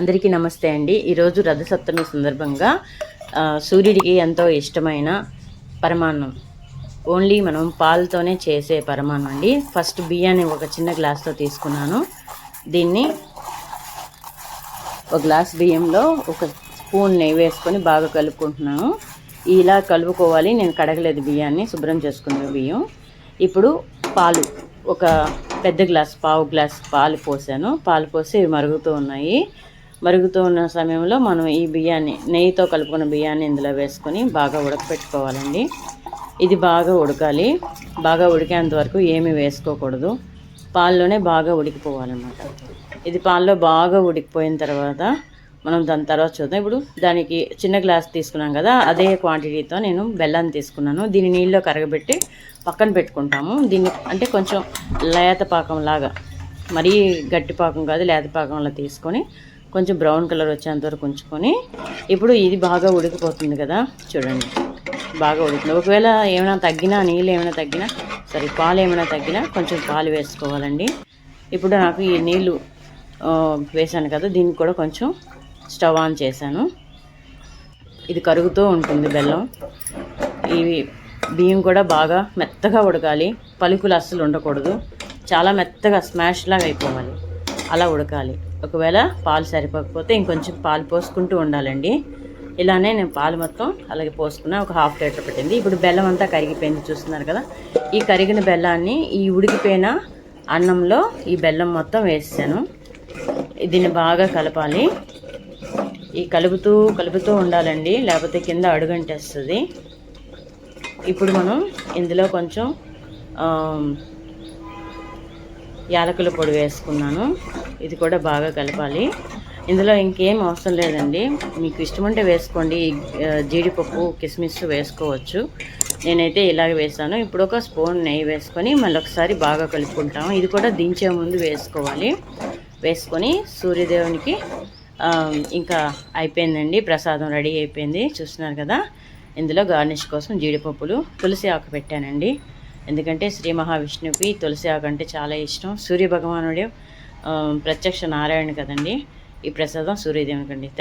అందరికీ నమస్తే అండి. ఈరోజు రథసప్తమి సందర్భంగా సూర్యుడికి ఎంతో ఇష్టమైన పరమాన్నం. ఓన్లీ మనం పాలతోనే చేసే పరమాన్నం అండి. ఫస్ట్ బియ్యాన్ని ఒక చిన్న గ్లాస్తో తీసుకున్నాను. దీన్ని ఒక గ్లాస్ బియ్యంలో ఒక స్పూన్ నెయ్యి వేసుకొని బాగా కలుపుకుంటున్నాను. ఇలా కలుపుకోవాలి. నేను కడగలేదు బియ్యాన్ని. శుభ్రం చేసుకున్న బియ్యం. ఇప్పుడు పాలు. ఒక పెద్ద గ్లాస్ పావు గ్లాస్ పాలు పోసాను. పాలు పోసి ఇవి మరుగుతూ ఉన్నాయి. మరుగుతూ ఉన్న సమయంలో మనం ఈ బియ్యాన్ని నెయ్యితో కలుపుకున్న బియ్యాన్ని ఇందులో వేసుకొని బాగా ఉడకపెట్టుకోవాలండి. ఇది బాగా ఉడకాలి. బాగా ఉడికేంత వరకు ఏమీ వేసుకోకూడదు. పాల్లోనే బాగా ఉడికిపోవాలన్నమాట. ఇది పాల్లో బాగా ఉడికిపోయిన తర్వాత మనం దాని తర్వాత చూద్దాం. ఇప్పుడు దానికి చిన్న గ్లాస్ తీసుకున్నాం కదా అదే క్వాంటిటీతో నేను బెల్లాన్ని తీసుకున్నాను. దీన్ని నీళ్ళలో కరగబెట్టి పక్కన పెట్టుకుంటాము. దీన్ని అంటే కొంచెం లేత పాకం లాగా మరీ గట్టి పాకం కాదు లేత పాకంలో తీసుకొని కొంచెం బ్రౌన్ కలర్ వచ్చేంత వరకు ఉంచుకొని ఇప్పుడు ఇది బాగా ఉడికిపోతుంది కదా. చూడండి. బాగా ఉడుకుతుంది ఒకవేళ ఏమైనా తగ్గినా నీళ్ళు ఏమైనా తగ్గినా సరే పాలు ఏమైనా తగ్గినా కొంచెం పాలు వేసుకోవాలండి. ఇప్పుడు నాకు ఈ నీళ్ళు వేసాను కదా దీనికి కూడా కొంచెం స్టవ్ ఆన్ చేశాను. ఇది కరుగుతూ ఉంటుంది బెల్లం. ఇవి బియ్యం కూడా బాగా మెత్తగా ఉడకాలి. పలుకులు అస్సలు ఉండకూడదు. చాలా మెత్తగా స్మాష్ లాగా అయిపోవాలి. అలా ఉడకాలి. ఒకవేళ పాలు సరిపోకపోతే ఇంకొంచెం పాలు పోసుకుంటూ ఉండాలండి. ఇలానే నేను పాలు మొత్తం అలాగే పోసుకున్న ఒక హాఫ్ లీటర్ పెట్టింది. ఇప్పుడు బెల్లం అంతా కరిగిపోయింది చూస్తున్నారు కదా. ఈ కరిగిన బెల్లాన్ని ఈ ఉడికిపోయిన అన్నంలో ఈ బెల్లం మొత్తం వేసాను దీన్ని బాగా కలపాలి. ఈ కలుపుతూ కలుపుతూ ఉండాలండి. లేకపోతే కింద అడుగంటేస్తుంది. ఇప్పుడు మనం ఇందులో కొంచెం యాలకుల పొడి వేసుకున్నాను. ఇది కూడా బాగా కలపాలి. ఇందులో ఇంకేం అవసరం లేదండి. మీకు ఇష్టం ఉంటే వేసుకోండి జీడిపప్పు కిస్మిస్ వేసుకోవచ్చు. నేనైతే ఇలాగ వేసాను. ఇప్పుడు ఒక స్పూన్ నెయ్యి వేసుకొని మళ్ళీ ఒకసారి బాగా కలుపుకుంటాము. ఇది కూడా దించే ముందు వేసుకోవాలి. వేసుకొని సూర్యదేవునికి ఇంకా అయిపోయిందండి. ప్రసాదం రెడీ అయిపోయింది. చూస్తున్నారు కదా? ఇందులో గార్నిష్ కోసం జీడిపప్పులు తులసి ఆకు పెట్టానండి. ఎందుకంటే శ్రీ మహావిష్ణువుకి తులసి ఆకు అంటే చాలా ఇష్టం. సూర్య భగవానుడే ప్రత్యక్ష నారాయణ కదండి. ఈ ప్రసాదం సూర్యదేవునికి అండి. థ్యాంక్